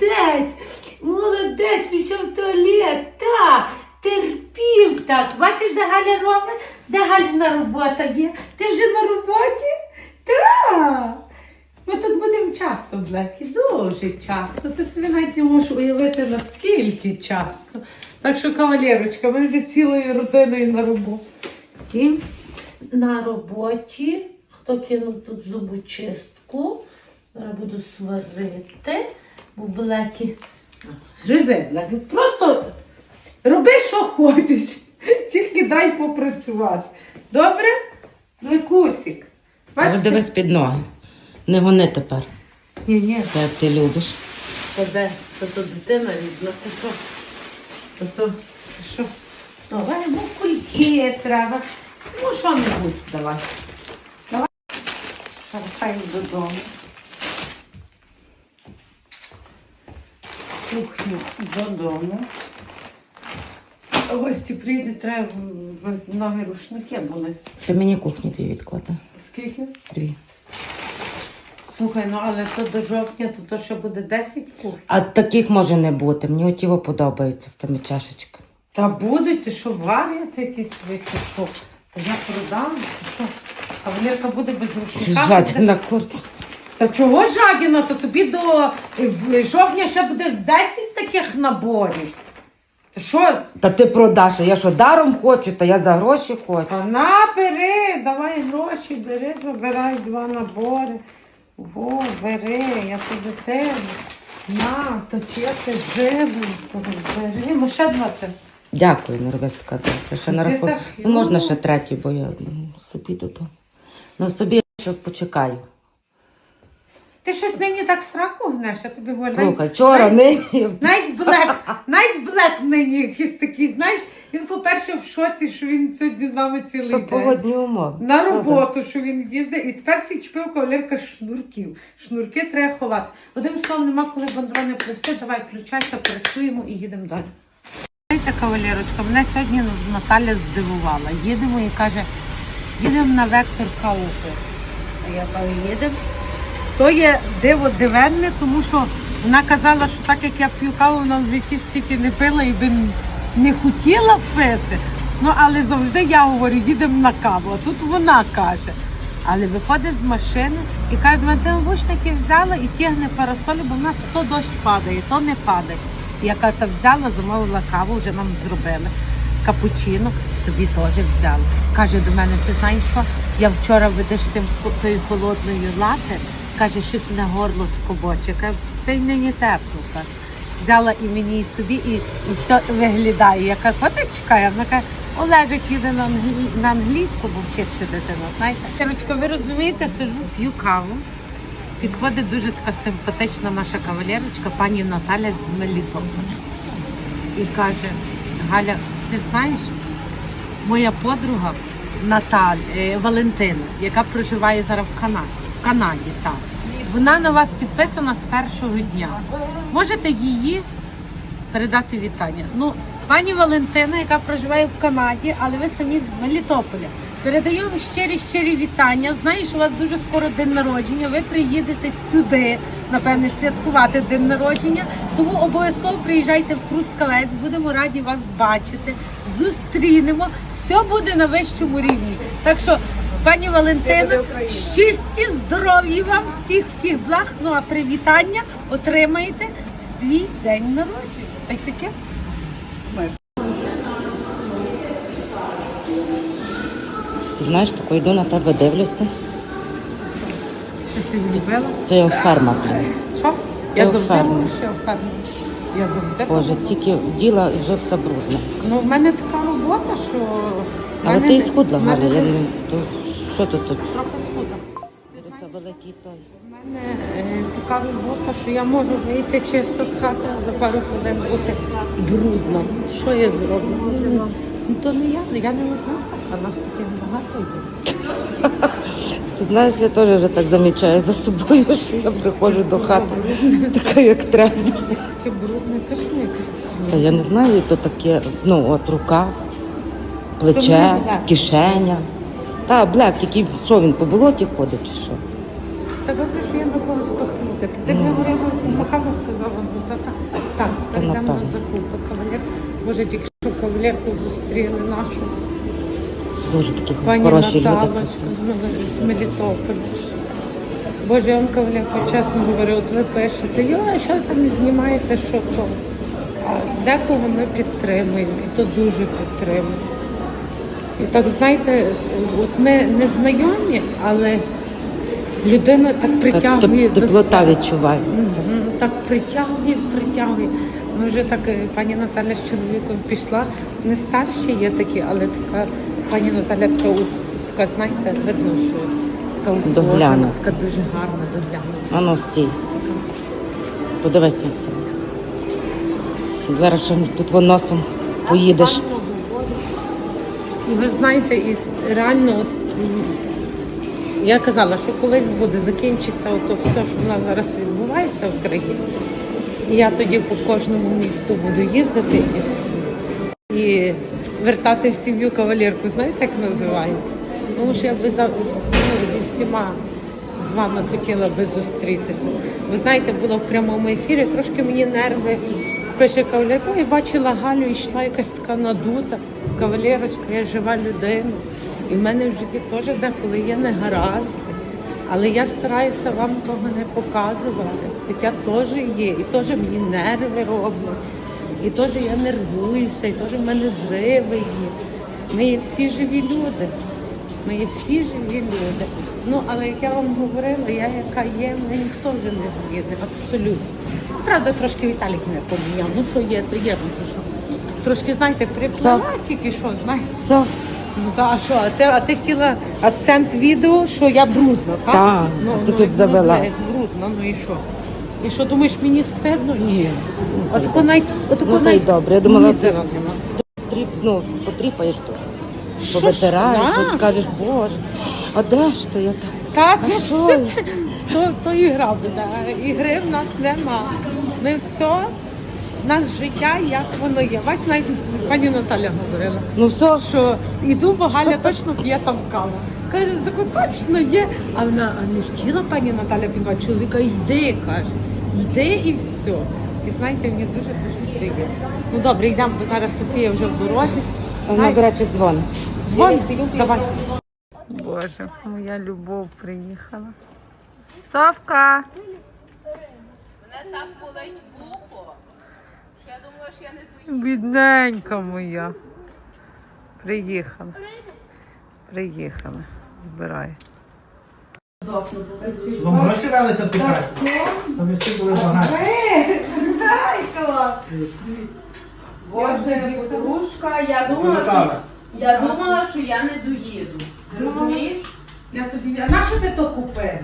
молодець, молодець, пішов в туалет, так, терпів так. Бачиш, де Галя робить? Де Галіна робота є? Ти вже на роботі? Так. Ми тут будемо часто, Блекі, дуже часто. Ти собі навіть не можеш уявити, наскільки часто. Так що, кавалерочка, ми вже цілою родиною на роботі. На роботі. Хто кинув тут зубочистку? Буду сварити, бо Блекі. Гризе, Просто роби, що хочеш. Тільки дай попрацювати. Добре? Блекусик. Але Бачите? дивись під ноги. Не гони тепер, Ні, ні. це ти любиш. Та де? Та то дитина рідна, ти що? Та то, що? Давай, ну кульки треба. Ну, що-небудь давай. Давай. Шарпаємо додому. Кухню додому. Гості прийдуть, треба нові рушники були. Ти мені кухню дві відклади. Скільки? Дві. Слухай, ну але то до жовтня, то, то ще буде 10 кухень. А таких може не бути. Мені от його подобається з тими чашечками. Та будуть, ти що варять якісь що? Та я продам, що? Кавалерка буде без рушника. Зжаті на курс. Та чого жадіна? То тобі до жовтня ще буде з 10 таких наборів. Ти що? Та ти продаш, а я що даром хочу, та я за гроші хочу. Та на, бери, давай гроші, бери, забирай два набори. Во, бери, я тобі тебе. На, точити живу, бери, ну ще два ти. Дякую, Норвестка. Ще на Ти рахунок. так Ну, можна ще третій, бо я м, собі додому. Ну собі ще почекаю. Ти щось нині так сраку гнеш, я тобі говорю. Слухай, вчора не. Навіть Блек, навіть Блек нині якийсь такий, знаєш, він, по-перше, в шоці, що він сьогодні з нами цілий То день. умови. На роботу, що він їздить, і тепер всі чіпив кавалерка шнурків. Шнурки треба ховати. Одним словом, нема коли бандрони плести, давай включайся, працюємо і їдемо далі. Знаєте, кавалерочка, мене сьогодні Наталя здивувала. Їдемо і каже, їдемо на вектор каупи. А я кажу, їдемо. То є диво дивенне, тому що вона казала, що так як я п'ю каву, вона в житті стільки не пила і би не хотіла пити. Ну, але завжди я говорю, їдемо на каву, а тут вона каже. Але виходить з машини і каже, ти навушники взяла і тягне парасолі, бо в нас то дощ падає, то не падає. І я кажу, та взяла, замовила каву, вже нам зробили. Капучино собі теж взяла. Каже до мене, ти знаєш що? Я вчора видиш тим тою холодною лати, каже, щось мене горло скобоче. Каже, це й нині тепло. Каже. Взяла і мені, і собі, і, і все виглядає. Я кажу, от чекає. Вона каже, Олежик їде на, англі... на англійську, бо вчиться дитина, знаєте. Кирочка, ви розумієте, сижу, п'ю каву. Підходить дуже така симпатична наша кавалерочка, пані Наталя з Мелітополя. І каже, Галя, ти знаєш, моя подруга Наталь, е, Валентина, яка проживає зараз в Канаді, Канаді, так. Вона на вас підписана з першого дня. Можете її передати вітання. Ну, пані Валентина, яка проживає в Канаді, але ви самі з Мелітополя. Передаю вам щирі щирі вітання. Знаю, що у вас дуже скоро день народження. Ви приїдете сюди, напевне, святкувати день народження. Тому обов'язково приїжджайте в Трускавець. Будемо раді вас бачити. Зустрінемо. Все буде на вищому рівні. Так що, пані Валентина, щасті, здоров'я вам, всіх всіх благ. Ну а привітання отримаєте в свій день народження. Так таке. Ти знаєш, тако йду на тебе, дивлюся. Що ти любила? То я ферма. Що? Я Я завжди говорю, що я впевнена. Я завжди. Боже, тільки вділа і вже все брудне. Ну, в мене така робота, що. Але ти і схудла, Галя. Я не- то що тут? тут? Трохи схудла. Дивися, великий той. У мене е, така робота, що я можу вийти чисто з хати, а за пару хвилин бути брудно. Що я зроблю? Ну то не я, я не одна така, нас таких багато є. Ти знаєш, я теж вже так замічаю за собою, що я приходжу до хати, така як треба. Якесь таке брудне, то ж не якось таке. Та я не знаю, то таке, ну от рука, Це плече, кишеня. Та блек, який що він по болоті ходить чи що? Так добре, що я на когось пахнути. Ти б говорила, махала сказала, ну та так. Перейдемо на закупи кавалер. Боже, тільки що кавалерку зустріли нашу Дуже такі пані хороші люди. Наталочка з Мелітополя. Боже, я вам кавалерка чесно говорю, от ви пишете, йо, а що ви там не знімаєте, що то. А декого ми підтримуємо, і то дуже підтримуємо. І так, знаєте, от ми не знайомі, але людина так притягує до Теплота себе. відчуваю. Мгм, Так притягує, притягує. Ми вже так, е, пані Наталя з чоловіком пішла. Не старші є такі, але така пані Наталя така, у- така знаєте, видно, що така ухожена, така дуже гарна, догляна. А ну стій. Подивись на себе. Зараз ще тут вон носом поїдеш. І ви знаєте, і реально, от, я казала, що колись буде закінчиться ото все, що в нас зараз відбувається в країні. І я тоді по кожному місту буду їздити і, і вертати в сім'ю кавалерку. Знаєте, як називається? Тому що я би за, ну, зі всіма з вами хотіла би зустрітися. Ви знаєте, була в прямому ефірі, трошки мені нерви. Пише кавалерка, я бачила Галю, і йшла якась така надута. Кавалерочка, я жива людина. І в мене в житті теж деколи є негаразди. Але я стараюся вам того не показувати. Хоча теж є, і теж мені нерви роблять, і теж я нервуюся, і теж в мене зриви є. Ми є всі живі люди. Ми є всі живі люди. Ну, але як я вам говорила, я яка є, мене ніхто вже не зміни, абсолютно. Правда, трошки Віталік мене поміняв. Ну що є, то є. Трошки, знаєте, приплила тільки що, знаєте. Все. Ну та а що, а ти, а ти хотіла акцент відео, що я брудна, так? Так, ти тут завелась. блядь, брудна, ну і що? І що, думаєш, мені стидно? Ні. Отако навіть, отако Ну, та й навіть добре. Я думала, мізера ти- нема. Тріп, ну, потріпаєш тут. Що ж, Повитираєш, да. скажеш, боже, а де ж то я так? Та, А це, що? це, це, то, то ігра буде. а Ігри в нас нема. Ми все, в нас життя, як воно є. Бач, навіть пані Наталя говорила. Ну все, що йду, бо Галя точно п'є там каву. Каже, зако точно є. А вона а не хотіла пані Наталя підвати чоловіка, йди, каже, йди і все. І знаєте, мені дуже дуже приємно. Ну добре, йдемо, бо зараз Софія вже в дорозі. вона, до речі, дзвонить. Дзвонь, давай. Боже, моя любов приїхала. Совка! Мене так болить вухо, я думала, що я не дою. Бідненька моя. Приїхала. Приїхала. Збирай. Вам гроші велися втікати? То ви всі були багаті. Боже, подружка, я думала, що, я думала, що я не доїду. Розумієш? Я тобі. А на що ти то купила?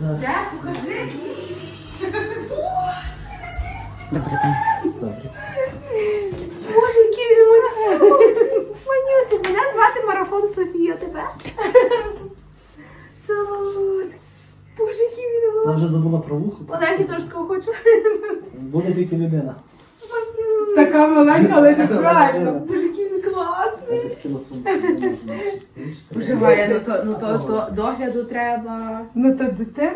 Де? Покажи. Добрий день. Боже, який він Манюсик, мене звати Марафон Софія, тебе? Солод. Боже, який він Вона вже забула про вухо. Оленки трошки хочу. Буде тільки людина. Манюс. Така маленька, але неправильно. Боже, який він класний. Божеває, ну то, ну то, то догляду треба. Ну та дитин.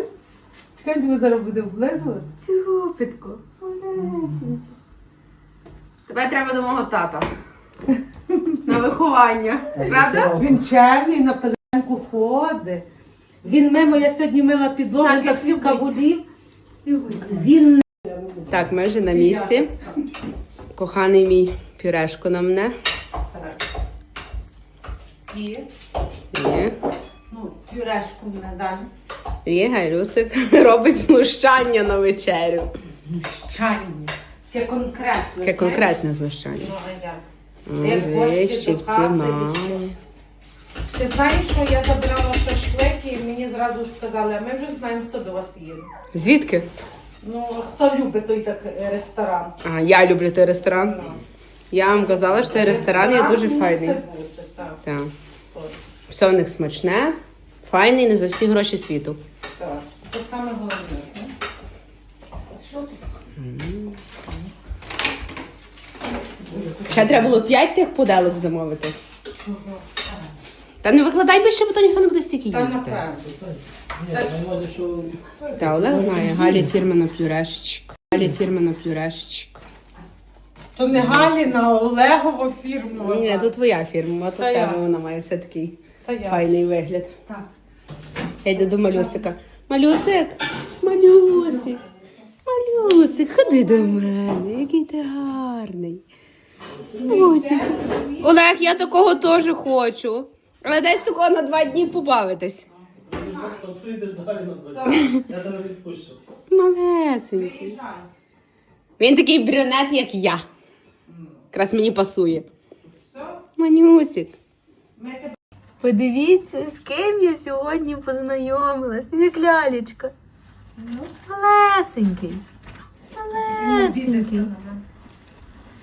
Чекай, тебе зараз буде облизувати. Цюпитко. Олесінько. Тебе треба до мого тата. На виховання. Правда? Він черний, на пеленку ходить. Він мимо, я сьогодні мила підлогу, Так, так всі як кавулів. Він Так, ми вже на місці. Коханий мій пюрешко на мене. є. Є. Ну, пюрешку мене далі. Є Гайлюсик робить знущання на вечерю. Знущання. Таке конкретне. Таке конкретне знущання. Ну, а як? О, Як гості Дві до щипці хати має. Ти знаєш, що я забирала шашлики і мені зразу сказали, а ми вже знаємо, хто до вас їде. Звідки? Ну, хто любить той так е, ресторан? А, я люблю той ресторан. Я вам казала, що той ресторан є дуже мусить файний. бути, так, Так. Все в них смачне, файний не за всі гроші світу. так. Це саме головне. не? Що? Ще треба було 5 тих поделок замовити. Та не викладай більше, бо то ніхто не буде стільки Та їсти. не можу, що... Та Олег знає, Галі фірмена пюрешечка. Галі фірмена пюрешечка. То не Галіна, а Олегова фірма. Ні, то твоя фірма, а то Та в тебе вона має все такий Та я. файний вигляд. Так. Я йду до малюсика. Малюсик, малюсик, малюсик, ходи до мене, який ти гарний. Ось. Олег, я такого теж хочу. Але десь такого на два дні побавитись. Я тебе відпущу. Малесенький. Він такий брюнет, як я. Якраз мені пасує. Манюсик. Подивіться, з ким я сьогодні познайомилась. Він як лялечка. Малесенький. Малесенький.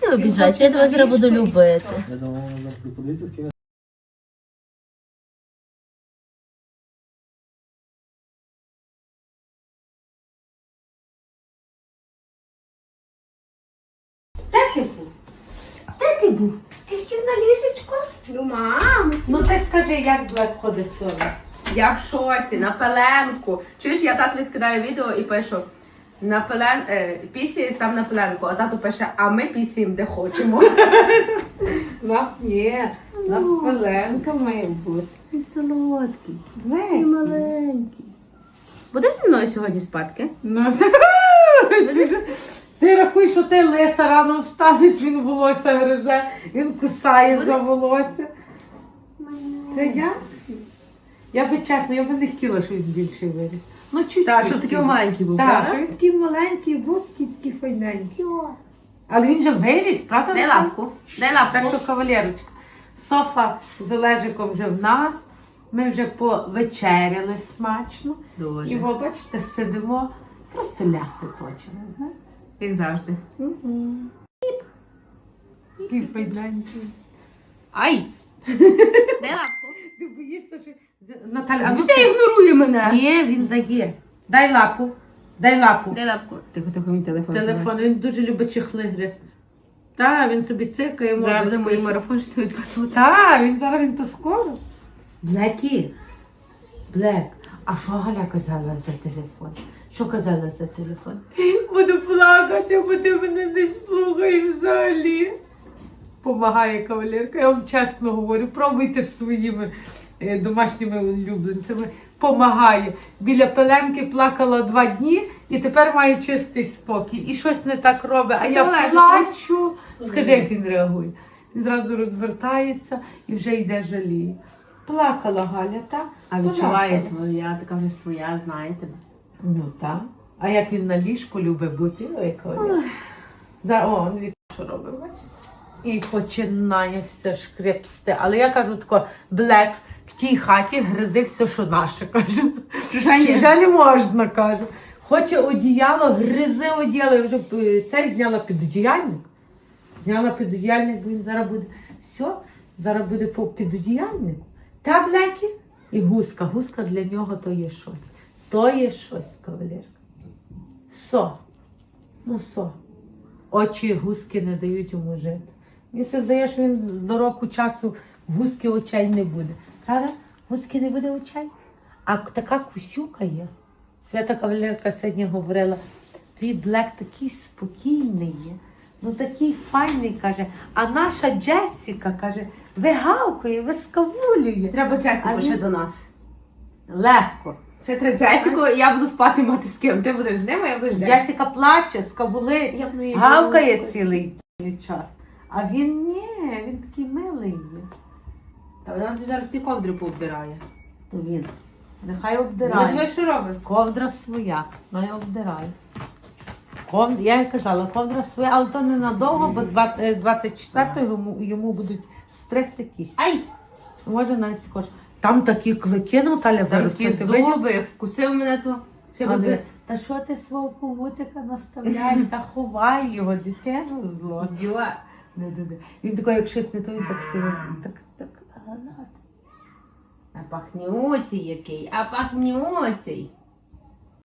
Не обіжайся, я тебе зараз буду любити. Я думав, подивіться, з ким Де ти був? Де ти був? Ти хотів на ліжечко? Ну, мам, Ну ти скажи, як Блек ходить в туалет? Я в шоці, на пеленку. Чуєш, я татові скидаю відео і пишу. На пелен е, пісі сам на пеленку, а тато пише, а ми пісім де хочемо. У нас ні. У нас пеленка має бути. І солодкий, Блек. маленький. Будеш зі мною сьогодні спадки? Ну, це- Ти ж- Ти рахуй, що ти лиса рано встанеш, він волосся гризе, він кусає за волосся. Це ясно. Я би чесно, я би не хотіла, щоб він більше виріс. Ну, чуть-чуть. Так, щоб такий маленький був, Так, правда? що він такий маленький, був такий, такий файненький. Але він же виріс, правда? Дай лапку. Дай лапку. Так що, кавалерочка, Софа з Олежиком вже в нас. Ми вже повечеряли смачно. Дуже. І ви бачите, сидимо, просто ляси точимо, знаєте? Як завжди. Такий файненький. Ай! Дай лапку. Ти боїшся, що. Наталя, а ну Все ігнорує мене. Ні, він дає. Дай лапу. Дай лапу. Дай лапку. Тихо, тихо, мій телефон. Телефон, він дуже любить чехли гризти. Так, він собі цикає. Зараз буде мордочкою. мій марафон, що відпасувати. Так, він зараз він то скоро. Блекі. Блек. А що Галя казала за телефон? Що казала за телефон? Буду плакати, бо ти мене не слухаєш взагалі. Помагає кавалерка. Я вам чесно говорю, пробуйте з своїми е, домашніми улюбленцями. Помагає. Біля пеленки плакала два дні і тепер має чистий спокій. І щось не так робить. А я плачу. Скажи, як він реагує. Він зразу розвертається і вже йде жаліє. Плакала Галя, так? А відчуває твоя, така вже своя, знає тебе. Ну так. А як він на ліжку любить бути, ой, Коля. За о, він від що робить, бачите? І починає все шкрепсти. Але я кажу тако, Блек в тій хаті гризи все, що наше, кажу. Чуже ні. Не можна, кажу. Хоче одіяло, гризи одіяло. Я вже е, цей зняла підодіяльник. Зняла підодіяльник, бо він зараз буде. Все, зараз буде по підодіяльнику. Та Блекі? І гуска. Гуска для нього то є щось. То є щось, кавалерка. Со. Ну со. Очі гуски не дають йому жити. Мені се здає, що він до року часу гуски очей не буде. Правда? Гуски не буде очей. А така кусюка є. Свята кавалерка сьогодні говорила, твій Блек такий спокійний є, ну такий файний, каже. А наша Джесіка каже, вигавкує, вискавулює. Треба Джесіку ще до нас. Легко. Ще треба Джесіку, і я буду спати мати з ким. Ти будеш з ним, а я буду з Джесікою. Джесіка плаче, скавулить. Я б не її Гавкає була. цілий час. А він ні, він такий милий є. Та вона тобі зараз всі ковдри пообдирає. То він. Нехай Ну, обдирає. диви, що робить? Ковдра своя, най обдирає. Ков... Я їй казала, ковдра своя, але то не надовго, бо два- е, 24-го йому, йому будуть стриг такі. Ай! Може навіть скоро. Там такі клики, Наталя, Там виросли. такі Ти видів? зуби, вкусив мене то. Ще А буде. Та що ти свого ковутика наставляєш та ховай його, дитину зло. Діла. Не, не, не. Він такий, як щось не то, він так сильно, так, так, ганат. А пахнюцій який, а пахнюцій.